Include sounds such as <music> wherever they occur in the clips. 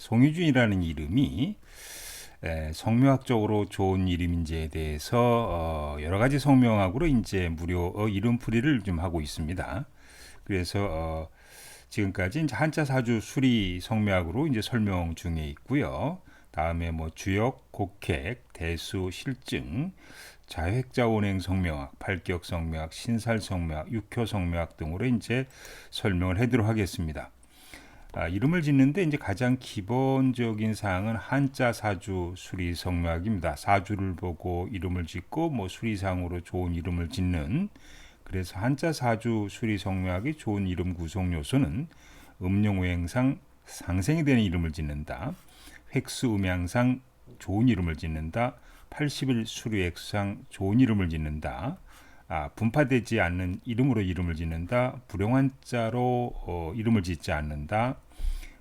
송유준이라는 이름이 에, 성명학적으로 좋은 이름인지에 대해서 어, 여러 가지 성명학으로 이제 무료 어, 이름풀이를 좀 하고 있습니다. 그래서 어, 지금까지 이제 한자 사주 수리 성명학으로 이제 설명 중에 있고요. 다음에 뭐 주역, 곡획, 대수, 실증, 자획자 운행 성명학, 발격 성명학, 신살 성명학, 육효 성명학 등으로 이제 설명을 해드리도록 하겠습니다. 아, 이름을 짓는데 이제 가장 기본적인 사항은 한자 사주 수리 성명학입니다. 사주를 보고 이름을 짓고 뭐 수리상으로 좋은 이름을 짓는 그래서 한자 사주 수리 성명학의 좋은 이름 구성 요소는 음용오행상 상생이 되는 이름을 짓는다. 획수 음양상 좋은 이름을 짓는다. 80일 수리액상 좋은 이름을 짓는다. 아, 분파되지 않는 이름으로 이름을 짓는다. 불용한 자로 어, 이름을 짓지 않는다.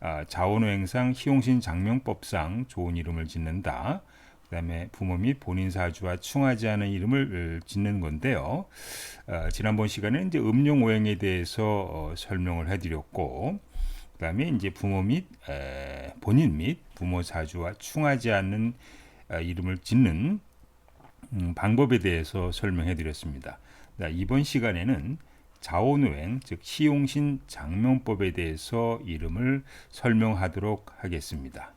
아, 자원호행상 희용신 장명법상 좋은 이름을 짓는다. 그다음에 부모 및 본인 사주와 충하지 않은 이름을 어, 짓는 건데요. 어, 지난번 시간에 이제 음용 오행에 대해서 어, 설명을 해드렸고, 그다음에 이제 부모 및 에, 본인 및 부모 사주와 충하지 않는 어, 이름을 짓는 음, 방법에 대해서 설명해 드렸습니다. 자, 이번 시간에는 자원오행 즉 시용신 장명법에 대해서 이름을 설명하도록 하겠습니다.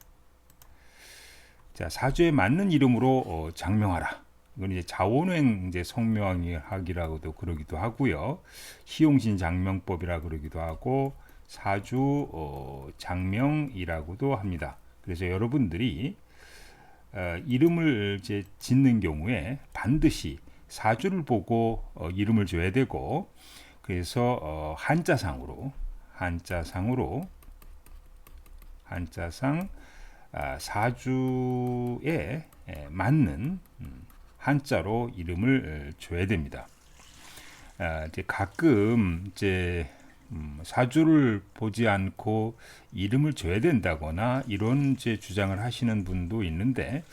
자 사주에 맞는 이름으로 어, 장명하라. 이건 이제 자원오행 이제 성명학이라고도 그러기도 하고요. 시용신 장명법이라 그러기도 하고 사주 어, 장명이라고도 합니다. 그래서 여러분들이 어, 이름을 이제 짓는 경우에 반드시 사주를 보고 어, 이름을 줘야 되고 그래서 어, 한자상으로 한자상으로 한자상 아, 사주에 에, 맞는 음, 한자로 이름을 어, 줘야 됩니다. 아, 이제 가끔 이제 음, 사주를 보지 않고 이름을 줘야 된다거나 이런 이제 주장을 하시는 분도 있는데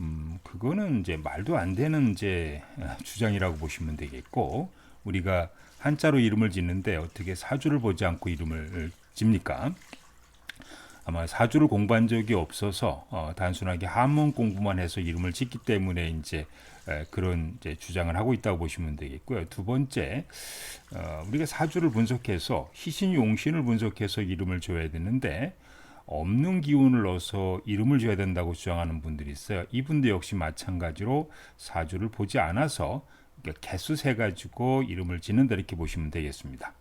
음, 그거는 이제 말도 안 되는 이제 아, 주장이라고 보시면 되겠고 우리가 한자로 이름을 짓는데 어떻게 사주를 보지 않고 이름을 집니까? 아마 사주를 공부한 적이 없어서 어, 단순하게 한문 공부만 해서 이름을 짓기 때문에 이제 에, 그런 이제 주장을 하고 있다고 보시면 되겠고요. 두 번째, 어, 우리가 사주를 분석해서 희신 용신을 분석해서 이름을 줘야 되는데 없는 기운을 넣어서 이름을 줘야 된다고 주장하는 분들이 있어요. 이분도 역시 마찬가지로 사주를 보지 않아서 개수 세 가지고 이름을 짓는다 이렇게 보시면 되겠습니다.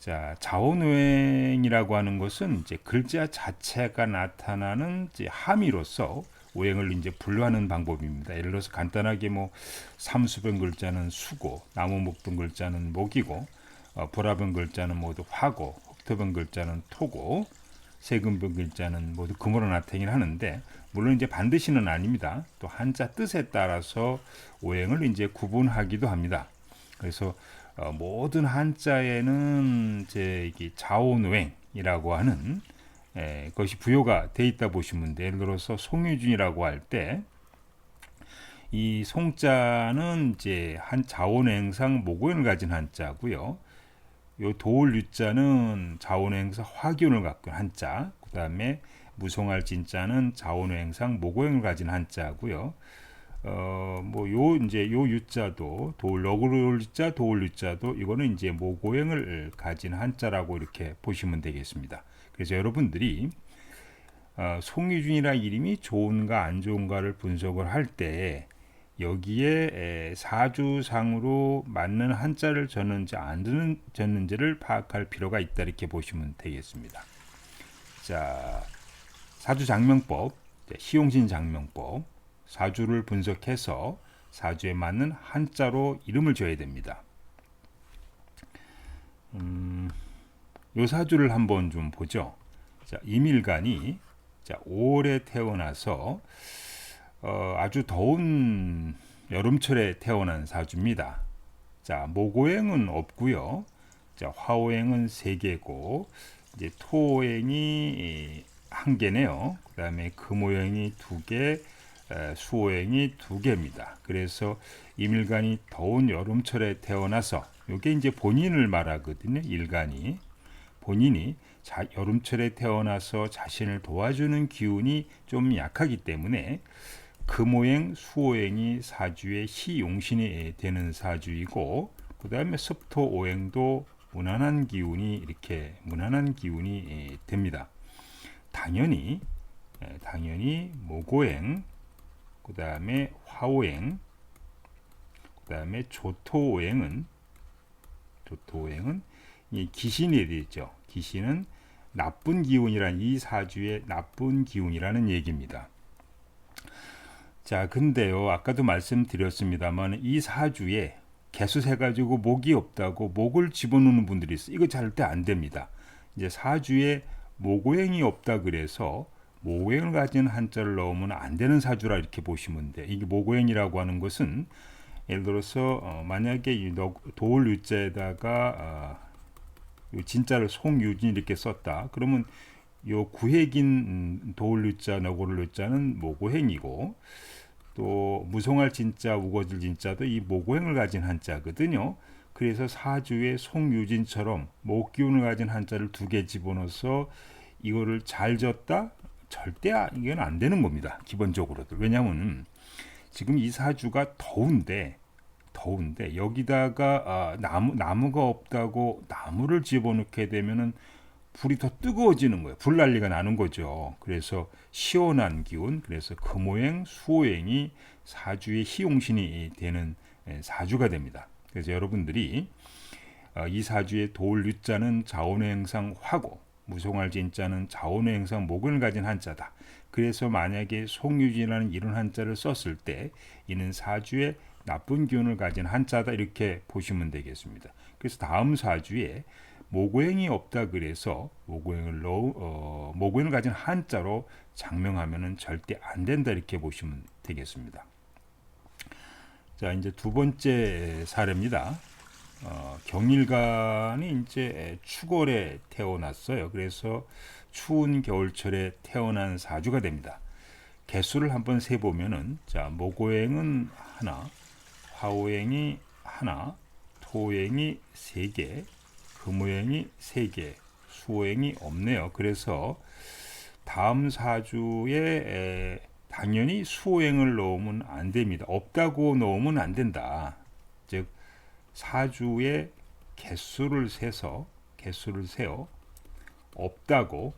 자, 자원오행이라고 하는 것은 이제 글자 자체가 나타나는 이제 함의로서 오행을 이제 분류하는 방법입니다. 예를 들어서 간단하게 뭐 삼수변 글자는 수고, 나무 목변 글자는 목이고, 어, 보라변 글자는 모두 화고, 흑토변 글자는 토고, 세금변 글자는 모두 금으로 나타내긴 하는데 물론 이제 반드시는 아닙니다. 또 한자 뜻에 따라서 오행을 이제 구분하기도 합니다. 그래서 어, 모든 한자에는 이제 이게 자오노행이라고 하는 에, 것이 부여가 돼 있다 보시면 돼. 예를 들어서 송유준이라고 할 때 이 송자는 이제 한 자원행상 모고연을 가진 한자고요. 요 도울 유자는 자원행사 화기운을 갖고 한자. 그다음에 무송할 진자는 자원행상 모고연을 가진 한자고요. 어, 뭐, 요, 이제, 요 유자도, 도울, 러그를 유자, 도울 유자도, 이거는 이제 모고행을 가진 한자라고 이렇게 보시면 되겠습니다. 그래서 여러분들이, 어, 송유준이라 이름이 좋은가 안 좋은가를 분석을 할 때, 여기에 에, 사주상으로 맞는 한자를 졌는지 안 졌는지를 파악할 필요가 있다 이렇게 보시면 되겠습니다. 자, 사주장명법, 시용신 장명법, 사주를 분석해서 사주에 맞는 한자로 이름을 줘야 됩니다. 음, 요 사주를 한번 좀 보죠. 자, 이밀간이 자, 5월에 태어나서 어, 아주 더운 여름철에 태어난 사주입니다. 자, 목오행은 없고요. 자, 화오행은 세 개고 이제 토오행이 한 개네요. 그다음에 금오행이 두 개, 수호행이 두 개입니다. 그래서 이밀간이 더운 여름철에 태어나서 이게 이제 본인을 말하거든요. 일간이 본인이 자, 여름철에 태어나서 자신을 도와주는 기운이 좀 약하기 때문에 금오행, 수오행이 사주의 희용신이 되는 사주이고 그 다음에 습토오행도 무난한 기운이 이렇게 무난한 기운이 됩니다. 당연히 당연히 모고행, 그 다음에 화오행, 그 다음에 조토오행은 조토오행은 이 기신이 되죠. 기신은 나쁜 기운이란 이 사주의 나쁜 기운이라는 얘기입니다. 자, 근데요, 아까도 말씀드렸습니다만 이 사주에 개수 세 가지고 목이 없다고 목을 집어넣는 분들이 있어. 이거 절대 안 됩니다. 이제 사주에 모고행이 없다 그래서 모고행을 가진 한자를 넣으면 안 되는 사주라 이렇게 보시면 돼. 이게 모고행이라고 하는 것은 예를 들어서 어, 만약에 도울 유자에다가 어, 진짜를 송유진 이렇게 썼다. 그러면 요 구획인 음, 도울 유자, 너고를 유자는 모고행이고 또 무송할 진짜, 우거질 진짜도 이 모고행을 가진 한자거든요. 그래서 사주에 송유진처럼 목기운을 가진 한자를 두 개 집어넣어서 이거를 잘 졌다? 절대 아, 이건 안 되는 겁니다. 기본적으로도. 왜냐하면 지금 이 사주가 더운데 더운데 여기다가 아, 나무 나무가 없다고 나무를 집어넣게 되면은 불이 더 뜨거워지는 거예요. 불 난리가 나는 거죠. 그래서 시원한 기운, 그래서 금오행, 수오행이 사주의 희용신이 되는 사주가 됩니다. 그래서 여러분들이 어, 이 사주의 도울 유자는 자원의 행상 화고, 무송할 진자는 자원의 행상 목을 가진 한자다. 그래서 만약에 송유진이라는 이런 한자를 썼을 때 이는 사주의 나쁜 기운을 가진 한자다 이렇게 보시면 되겠습니다. 그래서 다음 사주에 모고행이 없다 그래서 모고행을 넣 어, 모고행을 가진 한자로 장명하면은 절대 안 된다 이렇게 보시면 되겠습니다. 자 이제 두 번째 사례입니다. 어, 경일관이 이제 추골에 태어났어요. 그래서 추운 겨울철에 태어난 사주가 됩니다. 개수를 한번 세 보면은 자 모고행은 하나, 화오행이 하나, 토행이 세 개, 금오행이 세 개, 수오행이 없네요. 그래서 다음 사주에 당연히 수오행을 넣으면 안 됩니다. 없다고 넣으면 안 된다. 즉 사주의 개수를 세서 개수를 세어 없다고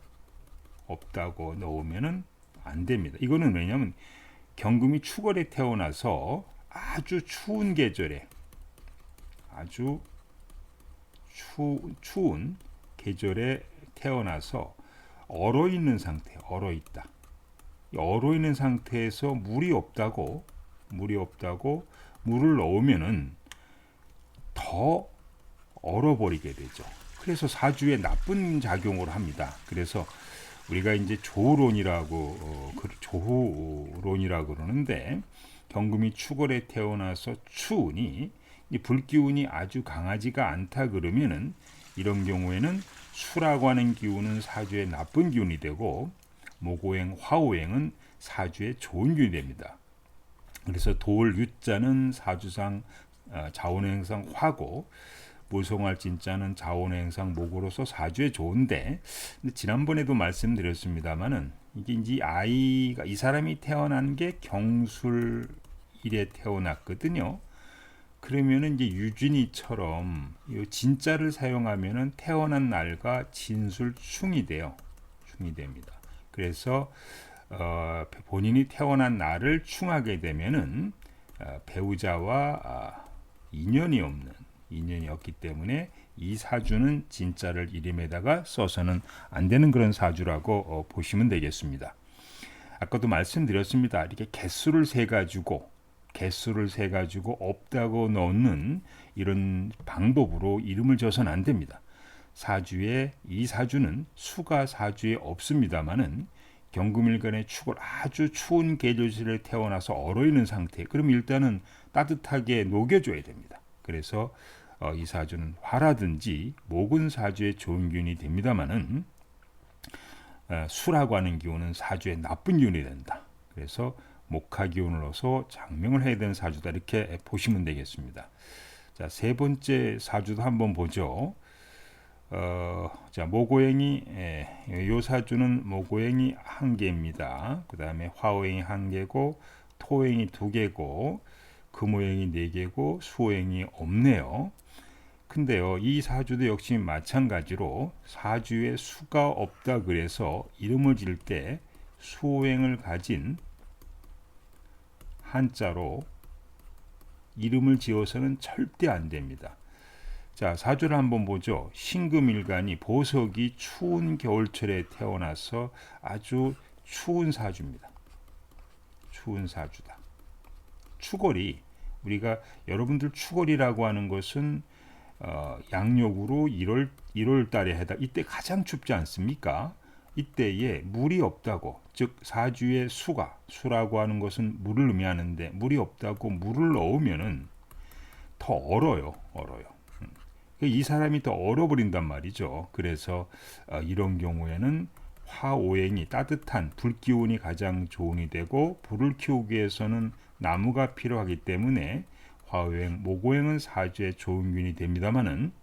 없다고 넣으면은 안 됩니다. 이거는 왜냐면 경금이 추월에 태어나서 아주 추운 계절에 아주 추, 추운 계절에 태어나서 얼어 있는 상태, 얼어 있다. 얼어 있는 상태에서 물이 없다고 물이 없다고 물을 넣으면은 더 얼어버리게 되죠. 그래서 사주에 나쁜 작용을 합니다. 그래서 우리가 이제 조론이라고 어, 그 조론이라고 그러는데 경금이 추월에 태어나서 추운이 이 불기운이 아주 강하지가 않다 그러면은 이런 경우에는 수라고 하는 기운은 사주의 나쁜 기운이 되고 모고행, 화오행은 사주의 좋은 기운이 됩니다. 그래서 돌 유자는 사주상 어, 자원의 행상 화고 무송할 진자는 자원의 행상 목으로서 사주에 좋은데 지난번에도 말씀드렸습니다만은 이게 이제 아이가 이 사람이 태어난 게 경술 일에 태어났거든요. 그러면은 이제 유진이처럼 이 진짜를 사용하면은 태어난 날과 진술 충이 돼요. 충이 됩니다. 그래서 어, 본인이 태어난 날을 충하게 되면은 어, 배우자와 아, 인연이 없는 인연이 없기 때문에 이 사주는 진짜를 이름에다가 써서는 안 되는 그런 사주라고 어, 보시면 되겠습니다. 아까도 말씀드렸습니다. 이렇게 개수를 세 가지고 개수를 세 가지고 없다고 넣는 이런 방법으로 이름을 줘서는 안 됩니다. 사주에 이 사주는 수가 사주에 없습니다만은 경금일간의 축을 아주 추운 계절에 태어나서 얼어 있는 상태. 그럼 일단은 따뜻하게 녹여줘야 됩니다. 그래서 어, 이 사주는 화라든지 목은 사주의 좋은 기운이 됩니다만은 어, 수라고 하는 기운은 사주의 나쁜 기운이 된다. 그래서 목화 기운을 넣어서 장명을 해야 되는 사주다 이렇게 보시면 되겠습니다. 자, 세 번째 사주도 한번 보죠. 어, 자 모고행이 예, 요 사주는 모고행이 한 개입니다. 그 다음에 화오행이 한 개고 토행이 두 개고 금오행이 네 개고 수오행이 없네요. 근데요, 이 사주도 역시 마찬가지로 사주에 수가 없다 그래서 이름을 지을 때 수오행을 가진 한자로 이름을 지어서는 절대 안 됩니다. 자, 사주를 한번 보죠. 신금일간이 보석이 추운 겨울철에 태어나서 아주 추운 사주입니다. 추운 사주다. 추골이 우리가 여러분들 추골이라고 하는 것은 어, 양력으로 1월 1월 달에 해다 이때 가장 춥지 않습니까? 이때에 물이 없다고 즉 사주의 수가 수라고 하는 것은 물을 의미하는데 물이 없다고 물을 넣으면은 더 얼어요 얼어요 음. 이 사람이 더 얼어버린단 말이죠 그래서 어, 이런 경우에는 화오행이 따뜻한 불 기운이 가장 좋은이 되고 불을 키우기 위해서는 나무가 필요하기 때문에 화오행 목오행은 사주에 좋은 균이 됩니다만은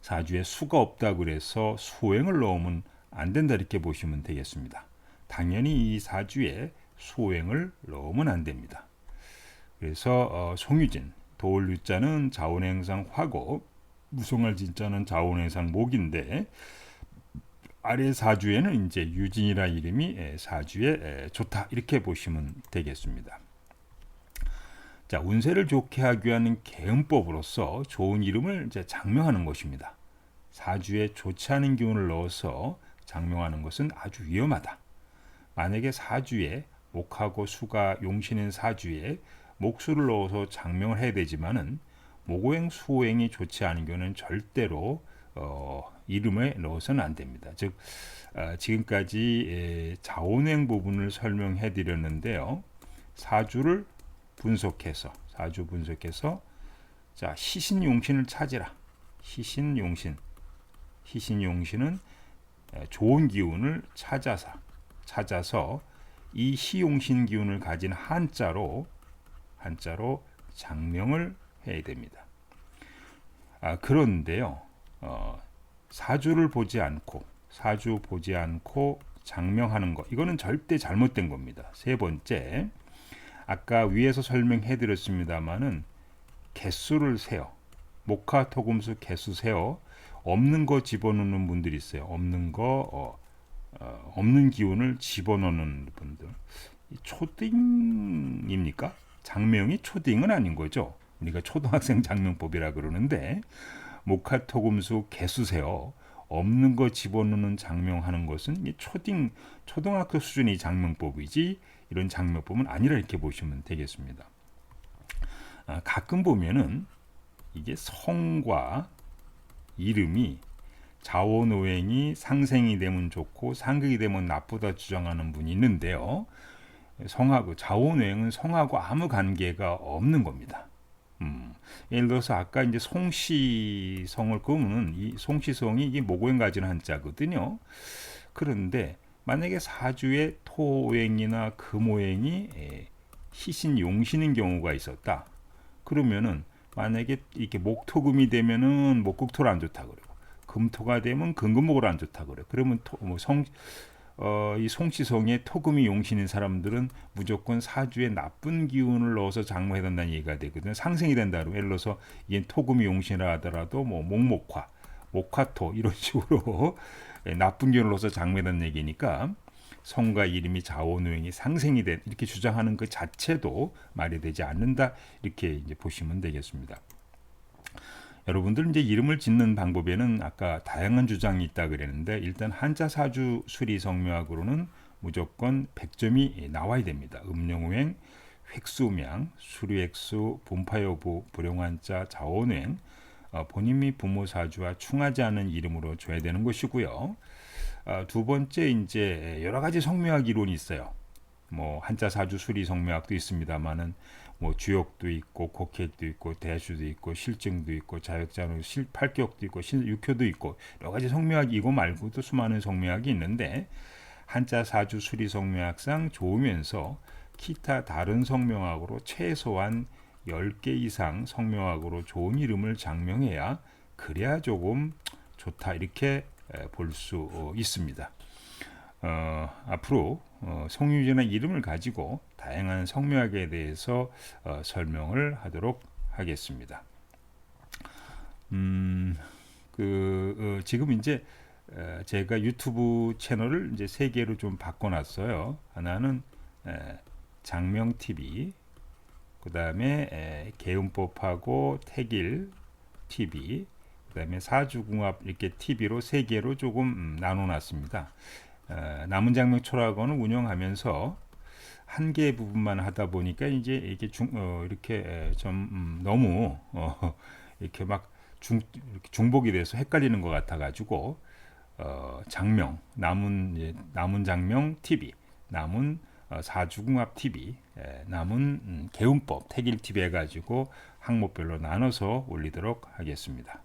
사주에 수가 없다 그래서 수오행을 넣으면 안 된다 이렇게 보시면 되겠습니다. 당연히 이 사주에 수오행을 넣으면 안 됩니다. 그래서 어, 송유진 도울유자는 자원행상 화고 무송할 진자는 자원행상 목인데 아래 사주에는 이제 유진이라 이름이 사주에 좋다 이렇게 보시면 되겠습니다. 자 운세를 좋게 하기 위한 개음법으로서 좋은 이름을 이제 장명하는 것입니다. 사주에 좋지 않은 기운을 넣어서 장명하는 것은 아주 위험하다. 만약에 사주에 목하고 수가 용신인 사주에 목수를 넣어서 장명을 해야 되지만은 모고행 수호행이 좋지 않은 경우는 절대로 어, 이름에 넣어서는 안 됩니다. 즉 어, 지금까지 에, 자원행 부분을 설명해 드렸는데요. 사주를 분석해서 사주 분석해서 자 희신용신을 찾으라. 희신용신 희신용신은 좋은 기운을 찾아서 찾아서 이 희용신 기운을 가진 한자로 한자로 장명을 해야 됩니다. 아, 그런데요, 어, 사주를 보지 않고 사주 보지 않고 장명하는 것 이거는 절대 잘못된 겁니다. 세 번째, 아까 위에서 설명해 드렸습니다만은 개수를 세어 목화 토금수 개수 세어 없는 거 집어넣는 분들이 있어요. 없는 거 어, 어, 없는 기운을 집어넣는 분들. 초딩입니까? 장명이 초딩은 아닌 거죠. 우리가 초등학생 장명법이라 그러는데 목화토금수 개수세요. 없는 거 집어넣는 장명하는 것은 초딩 초등학교 수준의 장명법이지 이런 장명법은 아니라 이렇게 보시면 되겠습니다. 아, 가끔 보면은 이게 성과 이름이 자원오행이 상생이 되면 좋고 상극이 되면 나쁘다 주장하는 분이 있는데요. 성하고 자원오행은 성하고 아무 관계가 없는 겁니다. 음, 예를 들어서 아까 이제 송시성을 끄면 이 송시성이 이게 모고행 가지는 한자거든요. 그런데 만약에 사주에 토오행이나 금오행이 희신 용신인 경우가 있었다. 그러면은 만약에 이렇게 목토금이 되면은 목국토를 안 좋다 그래요. 금토가 되면 금금목을 안 좋다 그래요. 그러면 토, 뭐 성, 어, 이 송시성에 토금이 용신인 사람들은 무조건 사주에 나쁜 기운을 넣어서 장모해야 된다는 얘기가 되거든요. 상생이 된다고. 예를 들어서 이게 토금이 용신이라 하더라도 뭐 목목화, 목화토 이런 <laughs> 식으로 나쁜 기운을 넣어서 장모해야 얘기니까 성과 이름이 자원우행이 상생이 된 이렇게 주장하는 그 자체도 말이 되지 않는다 이렇게 이제 보시면 되겠습니다. 여러분들 이제 이름을 짓는 방법에는 아까 다양한 주장이 있다 그랬는데 일단 한자 사주 수리 성묘학으로는 무조건 100점이 나와야 됩니다. 음령우행, 획수명, 수리획수, 분파여부, 불용한자, 자원우행, 어, 본인 및 부모 사주와 충하지 않은 이름으로 줘야 되는 것이고요. 어, 두 번째 이제 여러 가지 성묘학 이론이 있어요. 뭐 한자 사주 수리 성묘학도 있습니다만은 뭐 주역도 있고 곡획도 있고 대수도 있고 실증도 있고 자역자는 실 팔격도 있고 실 육효도 있고 여러 가지 성묘학이 이거 말고도 수많은 성묘학이 있는데 한자 사주 수리 성묘학상 좋으면서 기타 다른 성명학으로 최소한 10개 이상 성명학으로 좋은 이름을 장명해야 그래야 조금 좋다 이렇게 볼 수 있습니다. 어, 앞으로 어, 성유지나 이름을 가지고 다양한 성묘학에 대해서 어, 설명을 하도록 하겠습니다. 음, 그 어, 지금 이제 에, 제가 유튜브 채널을 이제 세 개로 좀 바꿔놨어요. 하나는 에, 장명 TV, 그 다음에 개운법하고 태길 TV, 그 다음에 사주궁합 이렇게 TV로 세 개로 조금 음, 나눠놨습니다. 어, 남은 장명 초락원을 운영하면서 한 개 부분만 하다 보니까 이제 이게 중, 어, 이렇게 좀 음, 너무 어, 이렇게 막 중, 이렇게 중복이 돼서 헷갈리는 것 같아가지고 어, 장명 남은 이제 남은 장명 TV 남은 어, 사주궁합 TV 에, 남은 음, 개운법 태길 TV 해가지고 항목별로 나눠서 올리도록 하겠습니다.